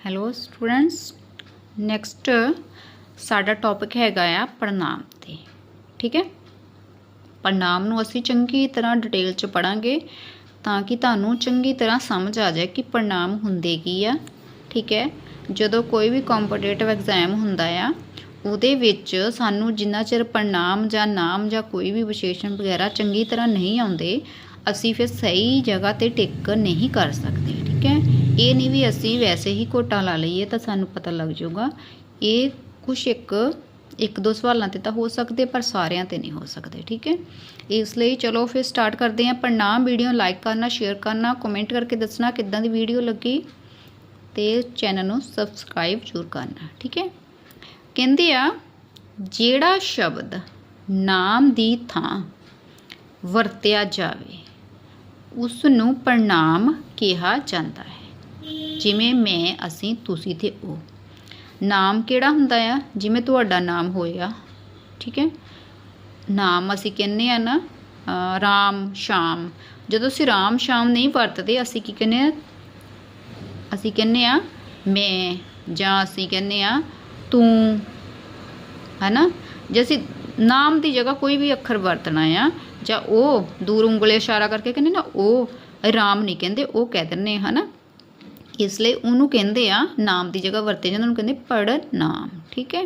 Hello students next ਸਾਡਾ topic ਹੈਗਾ ਆ ਪ੍ਰਣਾਮ ਤੇ, ਠੀਕ ਹੈ? ਪ੍ਰਣਾਮ ਨੂੰ ਅਸੀਂ ਚੰਗੀ ਤਰ੍ਹਾਂ ਡਿਟੇਲ ਚ ਪੜਾਂਗੇ ਤਾਂ ਕਿ ਤੁਹਾਨੂੰ ਚੰਗੀ ਤਰ੍ਹਾਂ ਸਮਝ ਆ ਜਾਏ ਕਿ ਪ੍ਰਣਾਮ ਹੁੰਦੇ ਕੀ ਆ, ਠੀਕ ਹੈ? ਜਦੋਂ ਕੋਈ ਵੀ ਕੰਪੀਟੀਟਿਵ ਐਗਜ਼ਾਮ ਹੁੰਦਾ ਆ, ਉਹਦੇ ਵਿੱਚ ਸਾਨੂੰ ਜਿੰਨਾ ਚਿਰ ਪ੍ਰਣਾਮ ਜਾਂ ਨਾਮ ਜਾਂ ਕੋਈ ਵੀ ਵਿਸ਼ੇਸ਼ਣ ਵਗੈਰਾ ਚੰਗੀ ਤਰ੍ਹਾਂ ਨਹੀਂ ਆਉਂਦੇ, ਅਸੀਂ ਫਿਰ ਸਹੀ ਜਗ੍ਹਾ ਤੇ ਟਿਕ ਨਹੀਂ ਕਰ ਸਕਦੇ, ਠੀਕ ਹੈ? ਇਹ ਨਹੀਂ ਵੀ ਅਸੀਂ ਵੈਸੇ ਹੀ ਘੋਟਾ ਲਾ ਲਈਏ ਤਾਂ ਸਾਨੂੰ ਪਤਾ ਲੱਗ ਜਾਊਗਾ। ਇਹ ਕੁਛ ਇੱਕ ਇੱਕ ਦੋ ਸਵਾਲਾਂ ਤੇ ਤਾਂ ਹੋ ਸਕਦੇ, ਪਰ ਸਾਰਿਆਂ ਤੇ ਨਹੀਂ ਹੋ ਸਕਦੇ, ਠੀਕ ਹੈ? ਇਸ ਲਈ ਚਲੋ ਫਿਰ ਸਟਾਰਟ ਕਰਦੇ ਹਾਂ ਪ੍ਰਣਾਮ ਵੀਡੀਓ ਲਾਈਕ ਕਰਨਾ ਸ਼ੇਅਰ ਕਰਨਾ ਕਮੈਂਟ ਕਰਕੇ ਦੱਸਣਾ ਕਿੱਦਾਂ ਦੀ ਵੀਡੀਓ ਲੱਗੀ ਤੇ ਚੈਨਲ ਨੂੰ ਸਬਸਕ੍ਰਾਈਬ ਜ਼ਰੂਰ ਕਰਨਾ, ਠੀਕ ਹੈ? ਕਹਿੰਦੇ ਆ, ਜਿਹੜਾ ਸ਼ਬਦ ਨਾਮ ਦੀ ਥਾਂ ਵਰਤਿਆ ਜਾਵੇ ਉਸ ਨੂੰ ਪ੍ਰਣਾਮ ਕਿਹਾ ਜਾਂਦਾ ਹੈ। ਜਿਵੇਂ ਮੈਂ, ਅਸੀਂ, ਤੁਸੀਂ ਤੇ ਉਹ। ਨਾਮ ਕਿਹੜਾ ਹੁੰਦਾ ਆ? ਜਿਵੇਂ ਤੁਹਾਡਾ ਨਾਮ ਹੋਇਆ। ਠੀਕ ਹੈ? ਨਾਮ ਅਸੀਂ ਕਹਿੰਦੇ ਆ ਨਾ ਰਾਮ, ਸ਼ਾਮ। ਜਦੋਂ ਅਸੀਂ ਰਾਮ, ਸ਼ਾਮ ਨਹੀਂ ਵਰਤਦੇ, ਅਸੀਂ ਕੀ ਕਹਿੰਦੇ ਆ? ਅਸੀਂ ਕਹਿੰਦੇ ਆ, ਮੈਂ, ਜਾਂ ਅਸੀਂ ਕਹਿੰਦੇ ਆ, ਤੂੰ। ਹੈਨਾ? ਜੇ ਅਸੀਂ ਨਾਮ ਦੀ ਜਗ੍ਹਾ ਕੋਈ ਵੀ ਅੱਖਰ ਵਰਤਣਾ ਆ, ਜਾਂ ਉਹ ਦੂਰ ਉਂਗਲੇ ਇਸ਼ਾਰਾ ਕਰਕੇ ਕਹਿੰਦੇ ਨਾ, ਉਹ ਰਾਮ ਨਹੀਂ ਕਹਿੰਦੇ, ਉਹ ਕਹਿ ਦਿੰਦੇ ਹਨਾ? ਇਸ ਲਈ ਉਹਨੂੰ ਕਹਿੰਦੇ ਆ ਨਾਮ ਦੀ ਜਗ੍ਹਾ ਵਰਤੇ ਜਾਂਦੇ ਉਹਨੂੰ ਕਹਿੰਦੇ ਪੜਨਾਮ ਠੀਕ ਹੈ?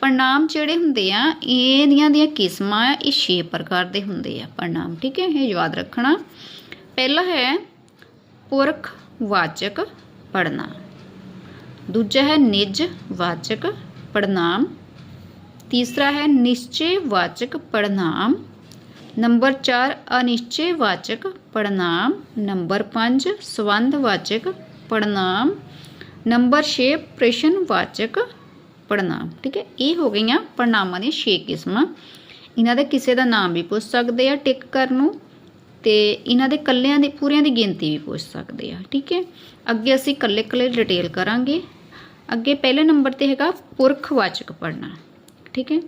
ਪ੍ਰਣਾਮ ਜਿਹੜੇ ਹੁੰਦੇ ਆ ਇਹਦੀਆਂ ਦੀਆਂ ਕਿਸਮਾਂ ਆ, ਇਹ ਛੇ ਪ੍ਰਕਾਰ ਦੇ ਹੁੰਦੇ ਆ ਪ੍ਰਣਾਮ ਠੀਕ ਹੈ? ਇਹ ਯਾਦ ਰੱਖਣਾ। ਪਹਿਲਾ ਹੈ ਪੁਰਖ ਵਾਚਕ ਪੜਨਾਮ ਦੂਜਾ ਹੈ ਨਿਜ ਵਾਚਕ ਪੜਨਾਮ ਤੀਸਰਾ ਹੈ ਨਿਸ਼ਚੈ ਵਾਚਕ ਪੜਨਾਮ ਨੰਬਰ 4 ਅਨਿਸ਼ਚੈ ਵਾਚਕ ਪੜਨਾਮ ਨੰਬਰ 5 ਸੰਬੰਧ ਵਾਚਕ ਪੜਨਾਮ ਨੰਬਰ 6 ਪ੍ਰਸ਼ਨ ਵਾਚਕ ਪੜਨਾਮ ਠੀਕ ਹੈ, ਇਹ ਹੋ ਗਈਆਂ ਪੜਨਾਮਾਂ ਦੀਆਂ 6 ਕਿਸਮਾਂ। ਇਹਨਾਂ ਦਾ ਕਿਸੇ ਦਾ ਨਾਮ ਵੀ ਪੁੱਛ ਸਕਦੇ ਆ ਟਿਕ ਕਰਨ ਨੂੰ ਤੇ ਇਹਨਾਂ ਦੇ ਕੱਲਿਆਂ ਦੇ, ਪੂਰਿਆਂ ਦੀ ਗਿਣਤੀ ਵੀ ਪੁੱਛ ਸਕਦੇ ਆ। ਠੀਕ ਹੈ, ਅੱਗੇ ਅਸੀਂ ਕੱਲੇ ਕੱਲੇ ਡਿਟੇਲ ਕਰਾਂਗੇ। ਅੱਗੇ ਪਹਿਲੇ ਨੰਬਰ ਤੇ ਹੈਗਾ ਪੁਰਖਵਾਚਕ ਪੜਨਾ ਠੀਕ ਹੈ,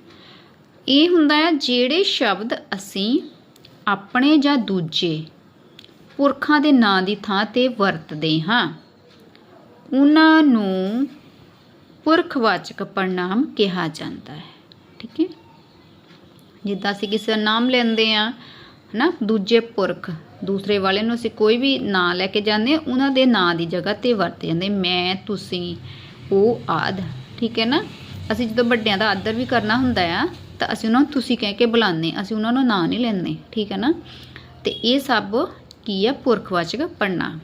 ਇਹ ਹੁੰਦਾ ਹੈ ਜਿਹੜੇ ਸ਼ਬਦ ਅਸੀਂ ਆਪਣੇ ਜਾਂ ਦੂਜੇ ਪੁਰਖਾਂ ਦੇ ਨਾਂ ਦੀ ਥਾਂ ਤੇ ਵਰਤਦੇ ਹਾਂ। ਉਹਨਾਂ ਨੂੰ ਪੁਰਖਵਾਚਕ ਪੜਨਾਮ ਕਿਹਾ ਜਾਂਦਾ ਹੈ। ਠੀਕ ਹੈ? ਜਿੱਦਾਂ ਅਸੀਂ ਕਿਸੇ ਦਾ ਨਾਮ ਲੈਂਦੇ ਆ ਹਨਾ? ਦੂਜੇ ਪੁਰਖ, ਦੂਸਰੇ ਵਾਲੇ ਨੂੰ ਅਸੀਂ ਕੋਈ ਵੀ ਨਾਂ ਲੈ ਕੇ ਜਾਂਦੇ ਉਹਨਾਂ ਦੇ ਨਾਂ ਦੀ ਜਗ੍ਹਾ ਤੇ ਵਰਤੇ ਜਾਂਦੇ ਮੈਂ, ਤੁਸੀਂ, ਉਹ, ਆਦ। ਠੀਕ ਹੈ ਨਾ? ਅਸੀਂ ਜਦੋਂ ਵੱਡਿਆਂ ਦਾ ਆਦਰ ਵੀ ਕਰਨਾ ਹੁੰਦਾ ਆ, ਤਾਂ ਅਸੀਂ ਉਹਨਾਂ ਨੂੰ ਤੁਸੀਂ ਕਹਿ ਕੇ ਬੁਲਾਉਂਦੇ ਅਸੀਂ ਉਹਨਾਂ ਨੂੰ ਨਾਂ ਨਹੀਂ ਲੈਂਦੇ। ਠੀਕ ਹੈ ਨਾ? ਤੇ ਇਹ ਸਭ ਕੀ ਆ? ਪੁਰਖਵਾਚਕ ਪੜਨਾਮ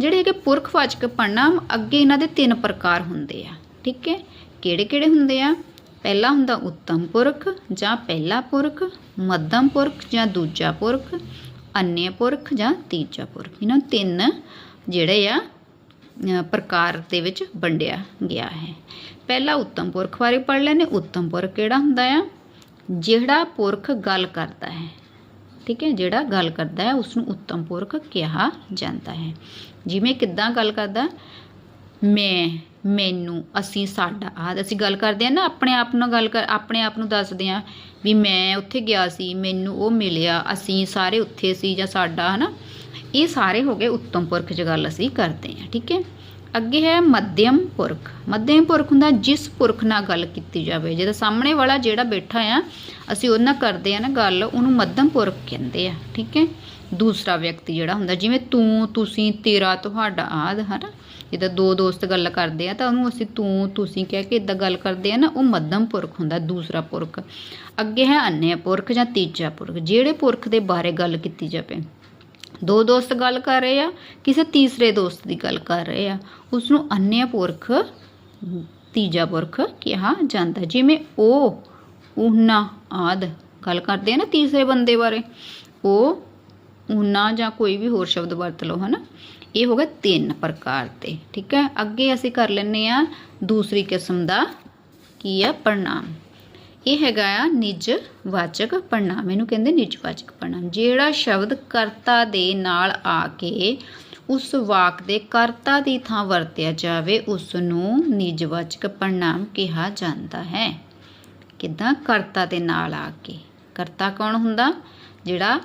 ਜਿਹੜੇ ਹੈਗੇ ਪੁਰਖਵਾਚਕ ਪੜਨਾਮ ਅੱਗੇ ਇਹਨਾਂ ਦੇ ਤਿੰਨ ਪ੍ਰਕਾਰ ਹੁੰਦੇ ਆ, ਠੀਕ ਹੈ? ਕਿਹੜੇ ਕਿਹੜੇ ਹੁੰਦੇ ਆ? ਪਹਿਲਾ ਹੁੰਦਾ ਉੱਤਮ ਪੁਰਖ, ਜਾਂ ਪਹਿਲਾ ਪੁਰਖ, ਮੱਧਮ ਪੁਰਖ, ਜਾਂ ਦੂਜਾ ਪੁਰਖ ਅੰਨੇ ਪੁਰਖ, ਜਾਂ ਤੀਜਾ ਪੁਰਖ। ਇਹਨਾਂ ਤਿੰਨ ਜਿਹੜੇ ਆ ਪ੍ਰਕਾਰ ਦੇ ਵਿੱਚ ਵੰਡਿਆ ਗਿਆ ਹੈ। ਪਹਿਲਾ ਉੱਤਮ ਪੁਰਖ ਬਾਰੇ ਪੜ੍ਹ ਲੈਨੇ ਉੱਤਮ ਪੁਰਖ ਕਿਹੜਾ ਹੁੰਦਾ ਆ? ਜਿਹੜਾ ਪੁਰਖ ਗੱਲ ਕਰਦਾ ਹੈ। ਠੀਕ ਹੈ, ਜਿਹੜਾ ਗੱਲ ਕਰਦਾ ਹੈ ਉਸ ਨੂੰ ਉੱਤਮ ਪੁਰਖ ਕਿਹਾ ਜਾਂਦਾ ਹੈ। ਜਿਵੇਂ ਕਿੱਦਾਂ ਗੱਲ ਕਰਦਾ ਮੈਂ, ਮੈਨੂੰ, ਅਸੀਂ, ਸਾਡਾ, ਆਦ। ਅਸੀਂ ਗੱਲ ਕਰਦੇ ਆ ਨਾ, ਆਪਣੇ ਆਪ ਨਾਲ ਗੱਲ ਕਰ, ਆਪਣੇ ਆਪ ਨੂੰ ਦੱਸਦੇ ਆ ਵੀ ਮੈਂ ਉੱਥੇ ਗਿਆ ਸੀ, ਮੈਨੂੰ ਉਹ ਮਿਲਿਆ, ਅਸੀਂ ਸਾਰੇ ਉੱਥੇ ਸੀ ਜਾਂ ਸਾਡਾ, ਹਨਾ? ਇਹ ਸਾਰੇ ਹੋ ਗਏ ਉੱਤਮ ਪੁਰਖ 'ਚ ਗੱਲ ਅਸੀਂ ਕਰਦੇ ਆ ਠੀਕ ਹੈ? ਅੱਗੇ ਹੈ ਮੱਧਮ ਪੁਰਖ। ਮੱਧਮ ਪੁਰਖ ਹੁੰਦਾ ਜਿਸ ਪੁਰਖ ਨਾਲ ਗੱਲ ਕੀਤੀ ਜਾਵੇ। ਜਿਹਦਾ ਸਾਹਮਣੇ ਵਾਲਾ ਜਿਹੜਾ ਬੈਠਾ ਆ, ਅਸੀਂ ਉਹਨਾਂ ਨਾਲ ਕਰਦੇ ਆ ਨਾ ਗੱਲ, ਉਹਨੂੰ ਮੱਧਮ ਪੁਰਖ ਕਹਿੰਦੇ ਆ, ਠੀਕ ਹੈ? ਦੂਸਰਾ ਵਿਅਕਤੀ ਜਿਹੜਾ ਹੁੰਦਾ, ਜਿਵੇਂ ਤੂੰ, ਤੁਸੀਂ, ਤੇਰਾ, ਤੁਹਾਡਾ, ਆਦ, ਹਨਾ? ਜਿੱਦਾਂ ਦੋ ਦੋਸਤ ਗੱਲ ਕਰਦੇ ਆ, ਤਾਂ ਉਹਨੂੰ ਅਸੀਂ ਤੂੰ, ਤੁਸੀਂ ਕਹਿ ਕੇ ਇਦਾਂ ਗੱਲ ਕਰਦੇ ਆ ਨਾ, ਉਹ ਮੱਧਮ ਪੁਰਖ ਹੁੰਦਾ, ਦੂਸਰਾ ਪੁਰਖ। ਅੱਗੇ ਹੈ ਅੰਨ੍ਯ ਪੁਰਖ ਜਾਂ ਤੀਜਾ ਪੁਰਖ। ਜਿਹੜੇ ਪੁਰਖ ਦੇ ਬਾਰੇ ਗੱਲ ਕੀਤੀ ਜਾਵੇ ਦੋ ਦੋਸਤ ਗੱਲ ਕਰ ਰਹੇ ਆ, ਕਿਸੇ ਤੀਸਰੇ ਦੋਸਤ ਦੀ ਗੱਲ ਕਰ ਰਹੇ ਆ। ਉਸ ਨੂੰ ਅੰਨ੍ਯ ਪੁਰਖ, ਤੀਜਾ ਪੁਰਖ ਕਿਹਾ ਜਾਂਦਾ। ਜਿਵੇਂ ਉਹ ਉਹਨਾਂ ਆਦ ਗੱਲ ਕਰਦੇ ਆ ਨਾ ਤੀਸਰੇ ਬੰਦੇ ਬਾਰੇ, ਉਹ ਉਹਨਾਂ ਜਾਂ ਕੋਈ ਵੀ ਹੋਰ ਸ਼ਬਦ ਵਰਤ ਲਓ, ਹਨਾ? ਇਹ ਹੋ ਗਿਆ ਤਿੰਨ ਪ੍ਰਕਾਰ ਤੇ ਠੀਕ ਹੈ? ਅੱਗੇ ਅਸੀਂ ਕਰ ਲੈਨੇ ਆ ਦੂਸਰੀ ਕਿਸਮ ਦਾ ਕੀ ਆ? ਪ੍ਰਣਾਮ। ਇਹ ਹੈਗਾ ਆ ਨਿਜ ਵਾਚਕ ਪੜਨਾਮ ਇਹਨੂੰ ਕਹਿੰਦੇ ਨਿਜ ਵਾਚਕ ਪੜਨਾਮ ਜਿਹੜਾ ਸ਼ਬਦ ਕਰਤਾ ਦੇ ਨਾਲ ਆ ਕੇ ਉਸ ਵਾਕ ਦੇ ਕਰਤਾ ਦੀ ਥਾਂ ਵਰਤਿਆ ਜਾਵੇ ਉਸ ਨੂੰ ਨਿਜ ਵਾਚਕ ਪੜਨਾਮ ਕਿਹਾ ਜਾਂਦਾ ਹੈ। ਕਿਦਾਂ? ਕਰਤਾ ਦੇ ਨਾਲ ਆ ਕੇ। ਕਰਤਾ ਕੌਣ ਹੁੰਦਾ? ਜਿਹੜਾ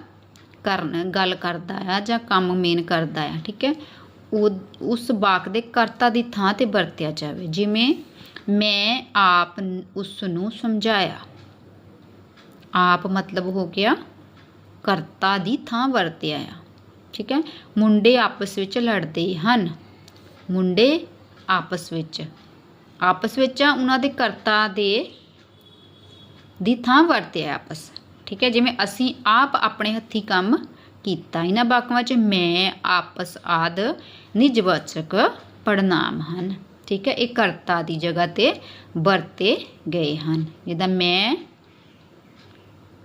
ਕਰਨ, ਗੱਲ ਕਰਦਾ ਆ ਜਾਂ ਕੰਮ ਮੇਨ ਕਰਦਾ ਆ, ਠੀਕ ਹੈ? ਉਹ- ਉਸ ਵਾਕ ਦੇ ਕਰਤਾ ਦੀ ਥਾਂ ਤੇ ਵਰਤਿਆ ਜਾਵੇ। ਜਿਵੇਂ ਮੈਂ ਆਪ ਨ- ਉਸ ਨੂੰ ਸਮਝਾਇਆ। ਆਪ ਮਤਲਬ ਹੋ ਗਿਆ ਕਰਤਾ ਦੀ ਥਾਂ ਵਰਤਿਆ ਆ ਠੀਕ ਹੈ? ਮੁੰਡੇ ਆਪਸ ਵਿੱਚ ਲੜਦੇ ਹਨ। ਮੁੰਡੇ ਆਪਸ ਵਿੱਚ। ਆਪਸ ਵਿੱਚ ਉਹਨਾਂ ਦੇ ਕਰਤਾ ਦੇ ਦੀ ਥਾਂ ਵਰਤਿਆ ਆਪਸ। ਠੀਕ ਹੈ? ਜਿਵੇਂ ਅਸੀਂ ਆਪ ਆਪਣੇ ਹੱਥੀ ਕੰਮ ਕੀਤਾ। ਇਹਨਾਂ ਵਾਕਾਂ 'ਚ ਮੈਂ, ਆਪਸ ਆਦ ਨਿਜਵਾਚਕ ਪੜਨਾਮ ਹਨ। ਠੀਕ ਹੈ, ਇਹ ਕਰਤਾ ਦੀ ਜਗ੍ਹਾ ਤੇ ਵਰਤੇ ਗਏ ਹਨ। ਜਿੱਦਾਂ ਮੈਂ,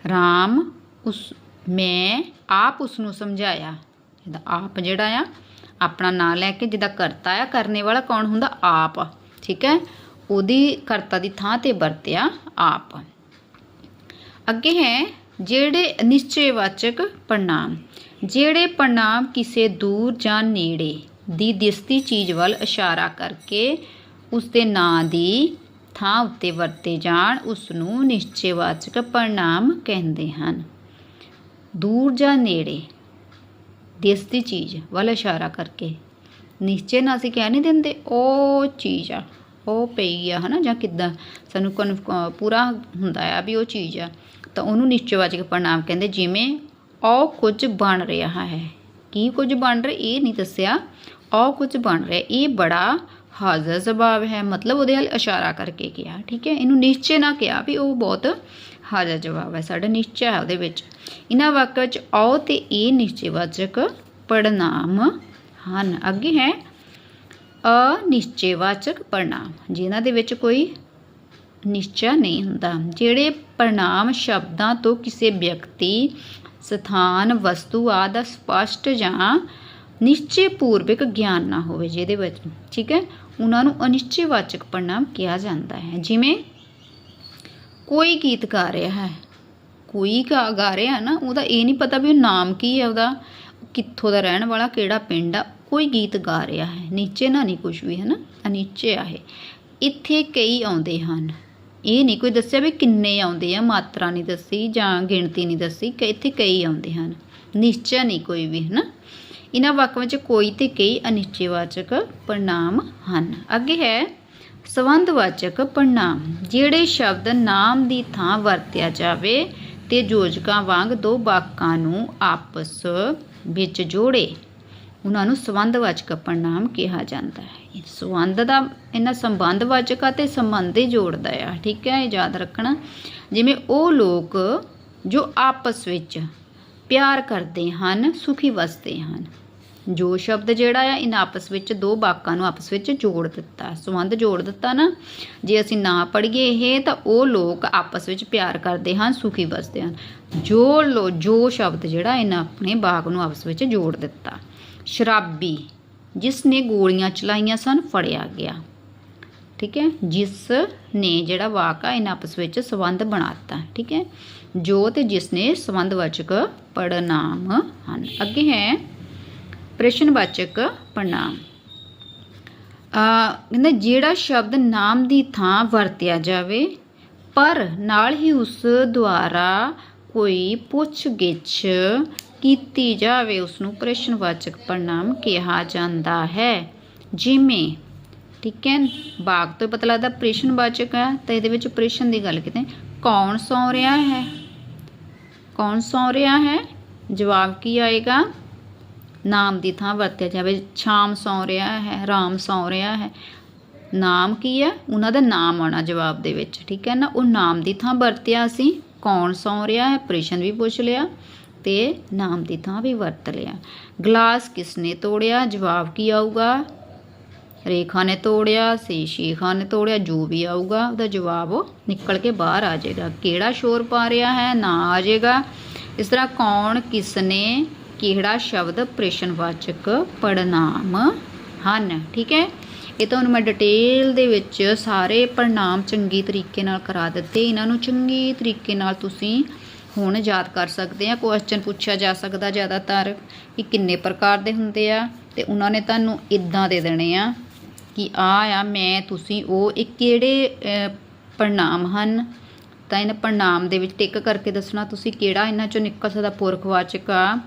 ਰਾਮ ਉਸ, ਮੈਂ ਆਪ ਉਸ ਨੂੰ ਸਮਝਾਇਆ। ਇਹਦਾ ਆਪ ਜਿਹੜਾ ਆ, ਆਪਣਾ ਨਾਂ ਲੈ ਕੇ ਜਿਹਦਾ ਕਰਤਾ ਆ, ਕਰਨੇ ਵਾਲਾ ਕੌਣ ਹੁੰਦਾ? ਆਪ। ਠੀਕ ਹੈ, ਉਹਦੀ ਕਰਤਾ ਦੀ ਥਾਂ ਤੇ ਵਰਤਿਆ ਆਪ। ਅੱਗੇ ਹੈ, ਜਿਹੜੇ ਨਿਸ਼ਚੈਵਾਚਕ ਪ੍ਰਣਾਮ। ਜਿਹੜੇ ਪ੍ਰਣਾਮ ਕਿਸੇ ਦੂਰ ਜਾਂ ਨੇੜੇ ਦੀ ਦਿਸਦੀ ਚੀਜ਼ ਵੱਲ ਇਸ਼ਾਰਾ ਕਰਕੇ ਉਸ ਦੇ ਨਾਂ ਦੀ ਥਾਂ ਉੱਤੇ ਵਰਤੇ ਜਾਣ ਉਸ ਨੂੰ ਨਿਸ਼ਚੈਵਾਚਕ ਪੜਨਾਮ ਕਹਿੰਦੇ ਹਨ। ਦੂਰ ਜਾਂ ਨੇੜੇ ਦਿਸਦੀ ਚੀਜ਼ ਵੱਲ ਇਸ਼ਾਰਾ ਕਰਕੇ। ਨਿਸ਼ਚੈ ਨਾਲ ਅਸੀਂ ਕਹਿ ਨਹੀਂ ਦਿੰਦੇ, ਉਹ ਚੀਜ਼ ਆ, ਉਹ ਪਈ ਆ, ਹਨਾ, ਜਾਂ ਕਿੱਦਾਂ। ਸਾਨੂੰ ਕਨਫ- ਪੂਰਾ ਹੁੰਦਾ ਆ ਵੀ ਉਹ ਚੀਜ਼ ਆ। ਤਾਂ ਉਹਨੂੰ ਨਿਸ਼ਚੈਵਾਚਕ ਪੜਨਾਮ ਕਹਿੰਦੇ, ਜਿਵੇਂ ਉਹ ਕੁਝ ਬਣ ਰਿਹਾ ਹੈ। ਕੀ ਕੁਝ ਬਣ ਰਿਹਾ, ਇਹ ਨਹੀਂ ਦੱਸਿਆ। ਉਹ ਕੁਝ ਬਣ ਰਿਹਾ ਇਹ ਬੜਾ ਹਾਜ਼ਰ ਜਵਾਬ ਹੈ ਮਤਲਬ ਉਹਦੇ ਵੱਲ ਇਸ਼ਾਰਾ ਕਰਕੇ ਕਿਹਾ ਠੀਕ ਹੈ ਇਹਨੂੰ ਨਿਸ਼ਚੈ ਨਾ ਕਿਹਾ ਵੀ ਉਹ ਬਹੁਤ ਹਾਜ਼ਰ ਜਵਾਬ ਹੈ ਸਾਡਾ ਨਿਸ਼ਚੈ ਹੈ ਉਹਦੇ ਵਿੱਚ ਇਹਨਾਂ ਵਾਕਾਂ ਵਿੱਚ ਔ ਤੇ ਇਹ ਨਿਸ਼ਚੈਵਾਚਕ ਪੜਨਾਮ ਹਨ ਅੱਗੇ ਹੈ ਅਨਿਸ਼ਚੈਵਾਚਕ ਪੜਨਾਮ ਜਿਨ੍ਹਾਂ ਦੇ ਵਿੱਚ ਕੋਈ ਨਿਸ਼ਚੈ ਨਹੀਂ ਹੁੰਦਾ ਜਿਹੜੇ ਪੜਨਾਮ ਸ਼ਬਦਾਂ ਤੋਂ ਕਿਸੇ ਵਿਅਕਤੀ ਸਥਾਨ ਵਸਤੂ ਆਦਿ ਦਾ ਸਪਸ਼ਟ ਜਾਂ ਨਿਸ਼ਚੈ ਪੂਰਵਕ ਗਿਆਨ ਨਾ ਹੋਵੇ ਜਿਹਦੇ ਵਿੱਚ, ਠੀਕ ਹੈ, ਉਹਨਾਂ ਨੂੰ ਅਨਿਸ਼ਚੈਵਾਚਕ ਪੜਨਾਮ ਕਿਹਾ ਜਾਂਦਾ ਹੈ। ਜਿਵੇਂ, ਕੋਈ ਗੀਤ ਗਾ ਰਿਹਾ ਹੈ, ਕੋਈ ਗਾ ਗਾ ਰਿਹਾ ਨਾ, ਉਹਦਾ ਇਹ ਨਹੀਂ ਪਤਾ ਵੀ ਉਹ ਨਾਮ ਕੀ ਹੈ, ਉਹਦਾ ਕਿੱਥੋਂ ਦਾ ਰਹਿਣ ਵਾਲਾ, ਕਿਹੜਾ ਪਿੰਡ ਆ, ਕੋਈ ਗੀਤ ਗਾ ਰਿਹਾ ਹੈ। ਨੀਚੇ ਨਾ ਨਹੀਂ ਕੁਝ ਵੀ, ਹੈ ਨਾ ਅਨੀਚੇ ਆ ਇਹ। ਇੱਥੇ ਕਈ ਆਉਂਦੇ ਹਨ। ਇਹ ਨਹੀਂ ਕੋਈ ਦੱਸਿਆ ਵੀ ਕਿੰਨੇ ਆਉਂਦੇ ਆ, ਮਾਤਰਾ ਨਹੀਂ ਦੱਸੀ ਜਾਂ ਗਿਣਤੀ ਨਹੀਂ ਦੱਸੀ, ਕਿ, ਇੱਥੇ ਕਈ ਆਉਂਦੇ ਹਨ। ਨਿਸ਼ਚੈ ਨਹੀਂ ਕੋਈ ਵੀ, ਹੈ ਨਾ। ਇਹਨਾਂ ਵਾਕਾਂ ਵਿੱਚ ਕੋਈ ਤੇ ਕਈ ਅਨਿਸ਼ਚੈਵਾਚਕ ਪੜਨਾਮ ਹਨ। ਅੱਗੇ ਹੈ ਸੰਬੰਧਵਾਚਕ ਪੜਨਾਮ ਜਿਹੜੇ ਸ਼ਬਦ ਨਾਮ ਦੀ ਥਾਂ ਵਰਤਿਆ ਜਾਵੇ ਤੇ ਯੋਜਕਾਂ ਵਾਂਗ ਦੋ ਵਾਕਾਂ ਨੂੰ ਆਪਸ ਵਿੱਚ ਜੋੜੇ। ਉਹਨਾਂ ਨੂੰ ਸੰਬੰਧਵਾਚਕ ਪੜਨਾਮ ਕਿਹਾ ਜਾਂਦਾ ਹੈ। ਸੰਬੰਧ ਦਾ, ਇਹਨਾਂ ਸੰਬੰਧਵਾਚਕ ਅਤੇ ਸੰਬੰਧੇ ਜੋੜਦਾ ਆ। ਠੀਕ ਹੈ, ਇਹ ਯਾਦ ਰੱਖਣਾ। ਜਿਵੇਂ ਉਹ ਲੋਕ ਜੋ ਆਪਸ ਵਿੱਚ ਪਿਆਰ ਕਰਦੇ ਹਨ, ਸੁਖੀ ਵਸਦੇ ਹਨ। ਜੋ ਸ਼ਬਦ ਜਿਹੜਾ ਆ, ਇਹਨਾਂ ਆਪਸ ਵਿੱਚ ਦੋ ਵਾਕਾਂ ਨੂੰ ਆਪਸ ਵਿੱਚ ਜੋੜ ਦਿੱਤਾ। ਸੰਬੰਧ ਜੋੜ ਦਿੱਤਾ ਨਾ, ਜੇ ਅਸੀਂ ਨਾ ਪੜ੍ਹੀਏ ਇਹ, ਤਾਂ ਉਹ ਲੋਕ ਆਪਸ ਵਿੱਚ ਪਿਆਰ ਕਰਦੇ ਹਨ, ਸੁਖੀ ਵਸਦੇ ਹਨ। ਜੋ ਲੋ, ਜੋ ਸ਼ਬਦ ਜਿਹੜਾ, ਇਹਨਾਂ ਆਪਣੇ ਬਾਗ ਨੂੰ ਆਪਸ ਵਿੱਚ ਜੋੜ ਦਿੱਤਾ। ਸ਼ਰਾਬੀ, ਜਿਸ ਨੇ ਗੋਲੀਆਂ ਚਲਾਈਆਂ ਸਨ, ਫੜਿਆ ਗਿਆ। ਠੀਕ ਹੈ? ਜਿਸ ਨੇ ਜਿਹੜਾ ਵਾਕ ਆ, ਇਹਨਾਂ ਆਪਸ ਵਿੱਚ ਸੰਬੰਧ ਬਣਾਤਾ ਠੀਕ ਹੈ? ਜੋ ਤੇ ਜਿਸ ਨੇ ਸੰਬੰਧਵਾਚਕ ਪੜਨਾਮ ਹਨ। ਅੱਗੇ ਹੈ ਪ੍ਰਸ਼ਨਵਾਚਕ ਪੜਨਾਮ ਕਹਿੰਦਾ, ਜਿਹੜਾ ਸ਼ਬਦ ਨਾਮ ਦੀ ਥਾਂ ਵਰਤਿਆ ਜਾਵੇ, ਪਰ ਨਾਲ ਹੀ ਉਸ ਦੁਆਰਾ ਕੋਈ ਪੁੱਛਗਿੱਛ ਕੀਤੀ ਜਾਵੇ ਉਸ ਨੂੰ ਪ੍ਰਸ਼ਨਵਾਚਕ ਪੜਨਾਮ ਕਿਹਾ ਜਾਂਦਾ ਹੈ। ਜਿਵੇਂ, ਠੀਕ ਹੈ, ਬਾਗ ਤੋਂ ਪਤਾ ਲੱਗਦਾ ਪ੍ਰਸ਼ਨਵਾਚਕ ਹੈ, ਤਾਂ ਇਹਦੇ ਵਿੱਚ ਪ੍ਰਸ਼ਨ ਦੀ ਗੱਲ ਕੀਤੀ ਕੌਣ ਸੌ ਰਿਹਾ ਹੈ? ਕੌਣ ਸੌ ਰਿਹਾ ਹੈ? ਜਵਾਬ ਕੀ ਆਏਗਾ? ਨਾਮ ਦੀ ਥਾਂ ਵਰਤਿਆ ਜਾਵੇ। ਸ਼ਾਮ ਸੌ ਰਿਹਾ ਹੈ, ਰਾਮ ਸੌ ਰਿਹਾ ਹੈ। ਨਾਮ ਕੀ ਹੈ? ਉਹਨਾਂ ਦਾ ਨਾਮ ਆਉਣਾ ਜਵਾਬ ਦੇ ਵਿੱਚ, ਠੀਕ ਹੈ ਨਾ? ਉਹ ਨਾਮ ਦੀ ਥਾਂ ਵਰਤਿਆ ਅਸੀਂ ਕੌਣ ਸੌ ਰਿਹਾ ਹੈ? ਪ੍ਰਸ਼ਨ ਵੀ ਪੁੱਛ ਲਿਆ ਤੇ ਨਾਮ ਦੀ ਥਾਂ ਵੀ ਵਰਤ ਲਿਆ। ਗਲਾਸ ਕਿਸ ਨੇ ਤੋੜਿਆ? ਜਵਾਬ ਕੀ ਆਊਗਾ? ਰੇਖਾ ਨੇ ਤੋੜਿਆ, ਸੀ ਸ਼ੇਖਾ ਨੇ ਤੋੜਿਆ, ਜੋ ਵੀ ਆਊਗਾ ਉਹਦਾ ਜਵਾਬ ਨਿਕਲ ਕੇ ਬਾਹਰ ਆ ਜਾਏਗਾ। ਕਿਹੜਾ ਸ਼ੋਰ ਪਾ ਰਿਹਾ ਹੈ? ਨਾ ਆ ਜਾਏਗਾ। ਇਸ ਤਰ੍ਹਾਂ ਕੌਣ ਕਿਸਨੇ ਕਿਹੜਾ ਸ਼ਬਦ ਪ੍ਰਸ਼ਨਵਾਚਕ ਪੜਨਾਮ ਹਨ? ਠੀਕ ਹੈ? ਇਹ ਤੁਹਾਨੂੰ ਮੈਂ ਡਿਟੇਲ ਦੇ ਵਿੱਚ ਸਾਰੇ ਪੜਨਾਮ ਚੰਗੀ ਤਰੀਕੇ ਨਾਲ ਕਰਾ ਦਿੱਤੇ। ਇਹਨਾਂ ਨੂੰ ਚੰਗੀ ਤਰੀਕੇ ਨਾਲ ਤੁਸੀਂ ਹੁਣ ਯਾਦ ਕਰ ਸਕਦੇ ਆ। ਕੁਐਸਚਨ ਪੁੱਛਿਆ ਜਾ ਸਕਦਾ ਜ਼ਿਆਦਾਤਰ ਕਿ ਕਿੰਨੇ ਪ੍ਰਕਾਰ ਦੇ ਹੁੰਦੇ ਆ ਤੇ ਉਹਨਾਂ ਨੇ ਤੁਹਾਨੂੰ ਇਦਾਂ ਦੇ ਦੇਣੇ ਆ। ਕਿ ਆ ਆ, ਮੈਂ, ਤੁਸੀਂ, ਉਹ, ਇਹ ਕਿਹੜੇ ਪ੍ਰਣਾਮ ਹਨ? ਤਾਂ ਇਹਨਾਂ ਪ੍ਰਣਾਮ ਦੇ ਵਿੱਚ ਟਿਕ ਕਰਕੇ ਦੱਸਣਾ, ਤੁਸੀਂ ਕਿਹੜਾ ਇਹਨਾਂ ਚੋਂ ਨਿਕਲ ਸਕਦਾ ਪੁਰਖਵਾਚਕ ਆ?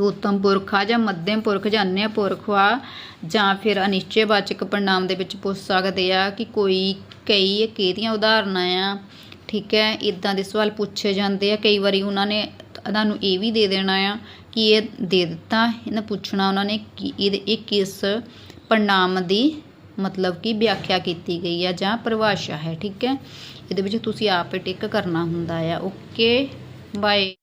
ਉੱਤਮ ਪੁਰਖ ਆ ਜਾਂ ਮੱਧਮ ਪੁਰਖ ਜਾਂ ਅਨਿਆ ਪੁਰਖ ਆ? ਜਾਂ ਫਿਰ ਅਨਿਸ਼ਚੈ ਵਾਚਕ ਪੜਨਾਮ ਦੇ ਵਿੱਚ ਪੁੱਛ ਸਕਦੇ ਆ ਕਿ ਕੋਈ ਕਈ ਕਿਹਦੀਆਂ ਉਦਾਹਰਨਾਂ ਆ? ਠੀਕ ਹੈ ਇਦਾਂ ਦੇ ਸਵਾਲ ਪੁੱਛੇ ਜਾਂਦੇ ਆ। ਕਈ ਵਾਰੀ ਉਹਨਾਂ ਨੇ ਤੁਹਾਨੂੰ ਇਹ ਵੀ ਦੇ ਦੇਣਾ ਆ ਕਿ ਇਹ ਦੇ ਦਿੱਤਾ, ਇਹਨਾਂ ਪੁੱਛਣਾ ਉਹਨਾਂ ਨੇ ਕਿ ਇਹਦੇ, ਇਹ ਕਿਸ ਪ੍ਰਣਾਮ ਦੀ ਮਤਲਬ ਕਿ ਵਿਆਖਿਆ ਕੀਤੀ ਗਈ ਹੈ ਜਾਂ ਪਰਿਭਾਸ਼ਾ ਹੈ, ਠੀਕ ਹੈ? ਇਹਦੇ ਵਿੱਚ ਤੁਸੀਂ ਆਪ ਟਿਕ ਕਰਨਾ ਹੁੰਦਾ ਆ, ਓਕੇ? ਬਾਏ